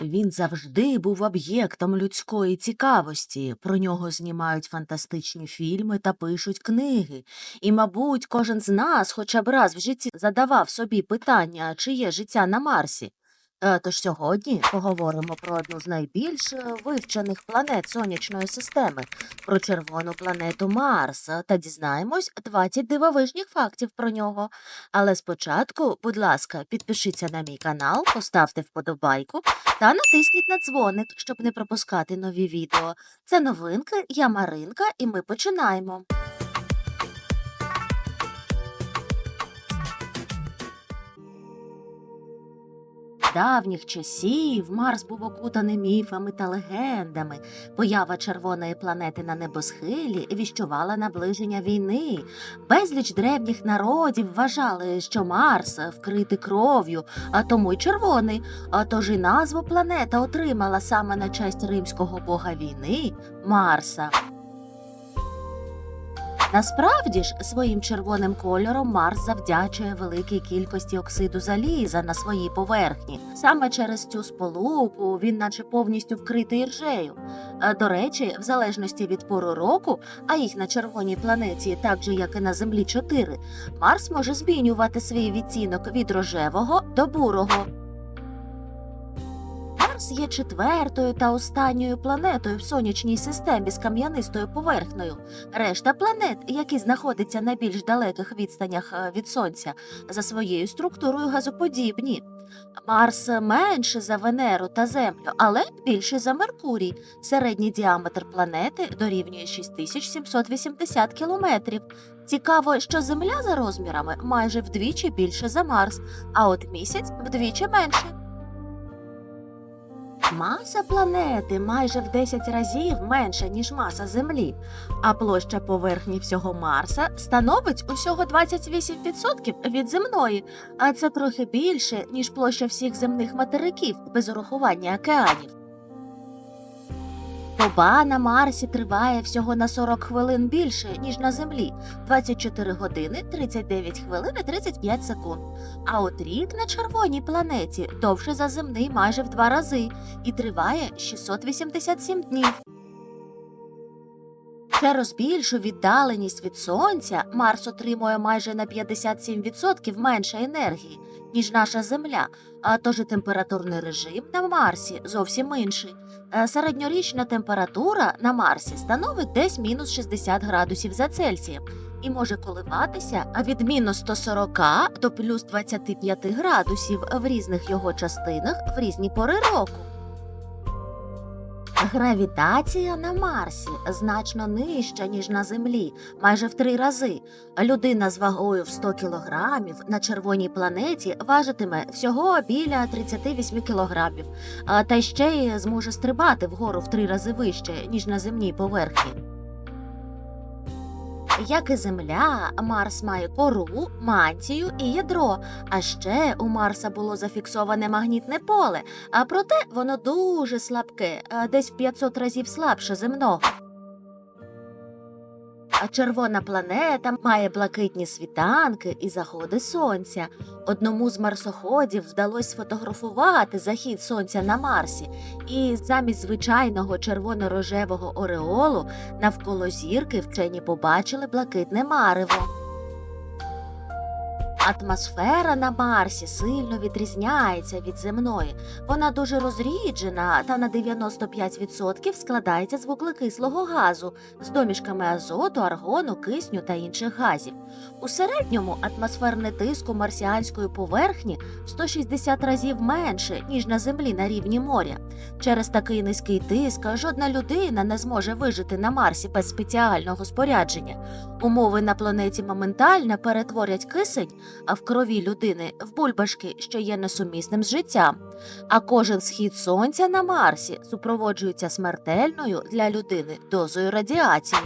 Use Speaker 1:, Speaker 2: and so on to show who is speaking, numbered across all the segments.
Speaker 1: Він завжди був об'єктом людської цікавості. Про нього знімають фантастичні фільми та пишуть книги. І, мабуть, кожен з нас хоча б раз в житті задавав собі питання, чи є життя на Марсі. Е, Тож сьогодні поговоримо про одну з найбільш е, вивчених планет сонячної системи, про червону планету Марс, та дізнаємось 20 дивовижних фактів про нього. Але спочатку, будь ласка, підпишіться на мій канал, поставте вподобайку та натисніть на дзвоник, щоб не пропускати нові відео. Це новинки, я Маринка, і ми починаємо. Давніх часів Марс був окутаний міфами та легендами. Поява червоної планети на небосхилі віщувала наближення війни. Безліч древніх народів вважали, що Марс вкритий кров'ю, а тому й червоний. А тож і назву планета отримала саме на честь римського бога війни Марса. Насправді ж, своїм червоним кольором Марс завдячує великій кількості оксиду заліза на своїй поверхні. Саме через цю сполуку він наче повністю вкритий ржею. Е, До речі, в залежності від пору року, а їх на червоній планеті, так же як і на Землі 4, Марс може змінювати свій відтінок від рожевого до бурого. Марс є четвертою та останньою планетою в сонячній системі з кам'янистою поверхнею. Решта планет, які знаходяться на більш далеких відстанях е, від Сонця, за своєю структурою газоподібні. Марс менше за Венеру та Землю, але більше за Меркурій. Середній діаметр планети дорівнює 6780 кілометрів. Цікаво, що Земля за розмірами майже вдвічі більше за Марс, а от місяць вдвічі менше. Маса планети майже в 10 разів менша, ніж маса Землі, а площа поверхні всього Марса становить усього 28% від земної, а це трохи більше, ніж площа всіх земних материків без урахування океанів. Доба на Марсі триває всього на 40 хвилин більше, ніж на Землі 24 години 39 хвилин і 35 секунд. А от рік на червоній планеті довше за земний майже в два рази і триває 687 днів. Через більшу віддаленість від сонця Марс отримує майже на 57% менше енергії, ніж наша Земля, а тож і температурний режим на Марсі зовсім інший. Е, Середньорічна температура на Марсі становить десь мінус 60 градусів за Цельсієм і може коливатися від мінус 140 до плюс 25 градусів в різних його частинах в різні пори року. Гравітація на Марсі значно нижча, ніж на Землі, майже в три рази. Людина з вагою в 100 кілограмів на червоній планеті важитиме всього біля 38 кілограмів, та ще й зможе стрибати вгору в три рази вище, ніж на земній поверхні. Як і Земля, Марс має кору, мантію і ядро. А ще у Марса було зафіксоване магнітне поле, а проте воно дуже слабке, десь в 500 разів слабше земного. А червона планета має блакитні світанки і заходи сонця. Одному з марсоходів вдалося сфотографувати захід сонця на Марсі, і замість звичайного червоно-рожевого ореолу навколо зірки вчені побачили блакитне марево. Атмосфера на Марсі сильно відрізняється від земної. Вона дуже розріджена та на 95% складається з вуглекислого газу з домішками азоту, аргону, кисню та інших газів. У середньому атмосферний тиск у марсіанської поверхні в 160 разів менше, ніж на землі на рівні моря. Через такий низький тиск жодна людина не зможе вижити на Марсі без спеціального спорядження. Умови на планеті моментально перетворять кисень в крові людини в бульбашки, що є несумісним з життям. А кожен схід сонця на Марсі супроводжується смертельною для людини дозою радіації.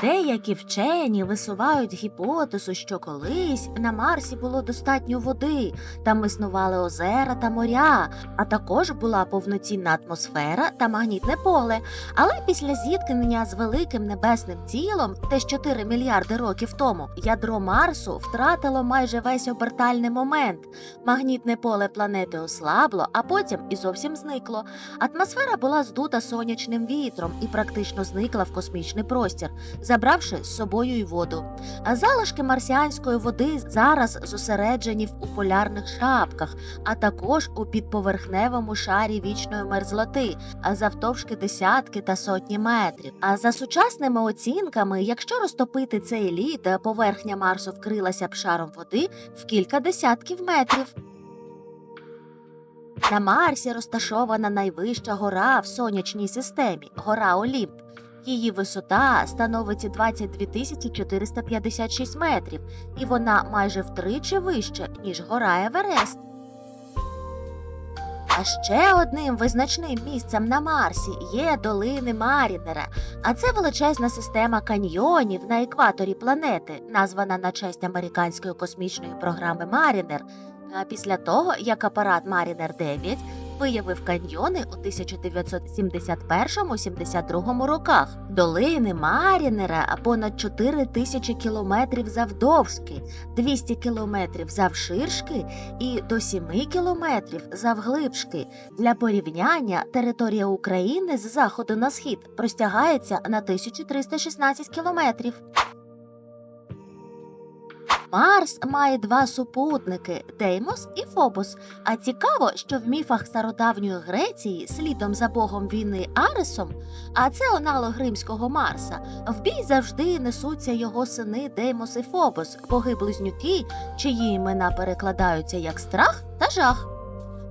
Speaker 1: Деякі вчені висувають гіпотезу, що колись на Марсі було достатньо води, там існували озера та моря, а також була повноцінна атмосфера та магнітне поле. Але після зіткнення з великим небесним тілом, десь 4 мільярди років тому, ядро Марсу втратило майже весь обертальний момент. Магнітне поле планети ослабло, а потім і зовсім зникло. Атмосфера була здута сонячним вітром і практично зникла в космічний простір, забравши з собою й воду. А залишки марсіанської води зараз зосереджені в- полярних шапках, а також у підповерхневому шарі вічної мерзлоти, а завтовшки десятки та сотні метрів. А за сучасними оцінками, якщо розтопити цей лід, поверхня Марсу вкрилася б шаром води в кілька десятків метрів. На Марсі розташована найвища гора в сонячній системі гора Олімп. Її висота становить 22 тисячі 456 метрів, і вона майже втричі вища, ніж гора Еверест. А ще одним визначним місцем на Марсі є долини Марінера, а це величезна система каньйонів на екваторі планети, названа на честь американської космічної програми Марінер. Після того, як апарат Марінер 9 виявив каньйони у 1971-72 роках. Долини Марінера понад 4 тисячі кілометрів завдовжки, 200 кілометрів завширшки і до 7 кілометрів завглибшки. Для порівняння територія України з заходу на схід простягається на 1316 кілометрів. Марс має два супутники Деймос і Фобос. А цікаво, що в міфах стародавньої Греції, слідом за богом війни Аресом, а це аналог римського Марса, в бій завжди несуться його сини Деймос і Фобос, боги-близнюки, чиї імена перекладаються як страх та жах.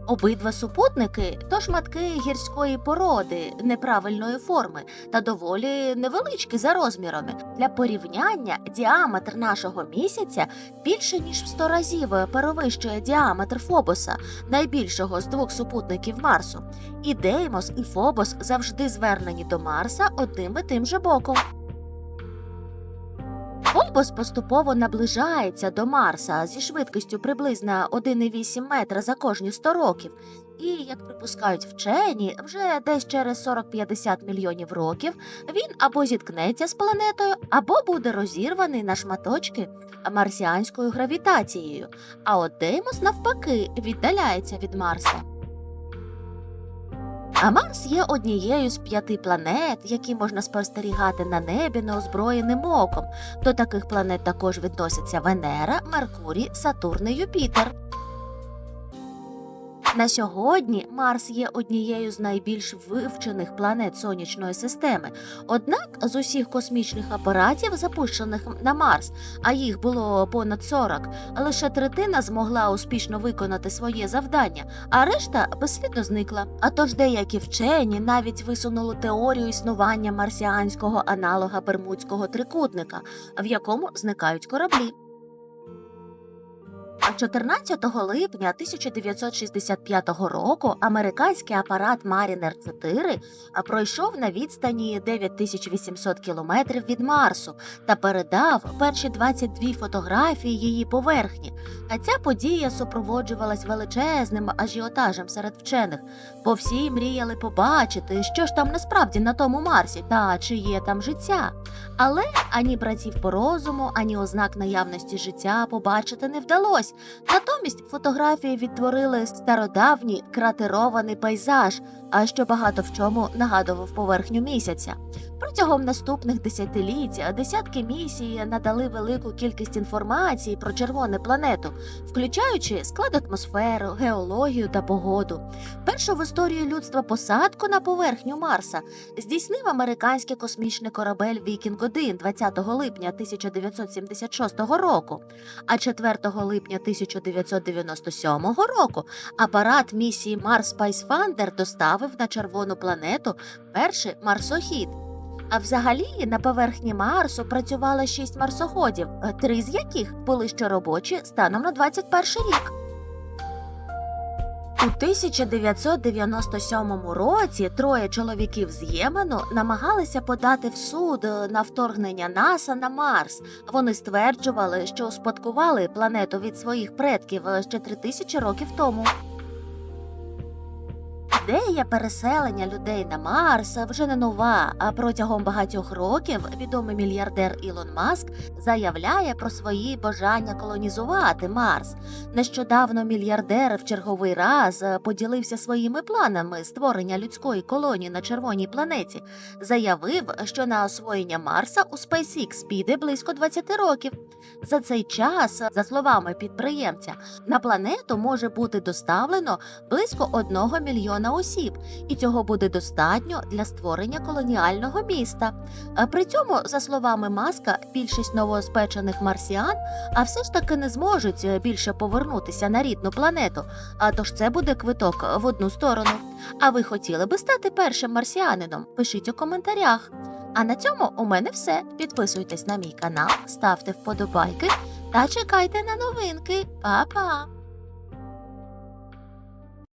Speaker 1: Обидва супутники то шматки гірської породи неправильної форми та доволі невеличкі за розмірами. Для порівняння діаметр нашого місяця більше ніж в 100 разів перевищує діаметр Фобоса, найбільшого з двох супутників Марсу. І Деймос, і Фобос завжди звернені до Марса одним і тим же боком. Фобос поступово наближається до Марса зі швидкістю приблизно 1,8 метра за кожні 100 років. І, як припускають вчені, вже десь через 40-50 мільйонів років він або зіткнеться з планетою, або буде розірваний на шматочки марсіанською гравітацією. А от Деймос, навпаки, віддаляється від Марса. А Марс є однією з п'яти планет, які можна спостерігати на небі неозброєним оком. До таких планет також відносяться Венера, Меркурій, Сатурн і Юпітер. На сьогодні Марс є однією з найбільш вивчених планет сонячної системи. Однак з усіх космічних апаратів, запущених на Марс, а їх було понад 40, лише третина змогла успішно виконати своє завдання, а решта безслідно зникла. А тож деякі вчені навіть висунули теорію існування марсіанського аналога Бермудського трикутника, в якому зникають кораблі. А 14 липня 1965 року американський апарат Mariner 4 пройшов на відстані 9800 кілометрів від Марсу та передав перші 22 фотографії її поверхні. А ця подія супроводжувалась величезним ажіотажем серед вчених, бо всі мріяли побачити, що ж там насправді на тому Марсі та чи є там життя. Але ані братів по розуму, ані ознак наявності життя побачити не вдалося. Натомість фотографії відтворили стародавній кратерований пейзаж, а що багато в чому нагадував поверхню місяця. Протягом наступних десятиліть десятки місій надали велику кількість інформації про червону планету, включаючи склад атмосферу, геологію та погоду. Першу в історії людства посадку на поверхню Марса здійснив американський космічний корабель Вікінг 1 20 липня 1976 року. А 4 липня 1997 року апарат місії Mars Pathfinder доставив на червону планету перший марсохід. А взагалі на поверхні Марсу працювало шість марсоходів, три з яких були ще робочі станом на 21 рік. У 1997 році троє чоловіків з Ємену намагалися подати в суд е, на вторгнення НАСА на Марс. Вони стверджували, що успадкували планету від своїх предків ще ще 3000 років тому. Ідея переселення людей на Марс вже не нова. А протягом багатьох років відомий мільярдер Ілон Маск заявляє про свої бажання колонізувати Марс. Нещодавно мільярдер в черговий раз поділився своїми планами створення людської колонії на червоній планеті. Заявив, що на освоєння Марса у SpaceX піде близько 20 років. За цей час, за словами підприємця, на планету може бути доставлено близько одного мільйона осіб, і цього буде достатньо для створення колоніального міста. При цьому, за словами Маска, більшість новоспечених марсіан, а все ж таки не зможуть е, більше повернутися на рідну планету. А тож це буде квиток в одну сторону. А ви хотіли би стати першим марсіанином? Пишіть у коментарях. А на цьому у мене все. Підписуйтесь на мій канал, ставте вподобайки та чекайте на новинки. Па-па!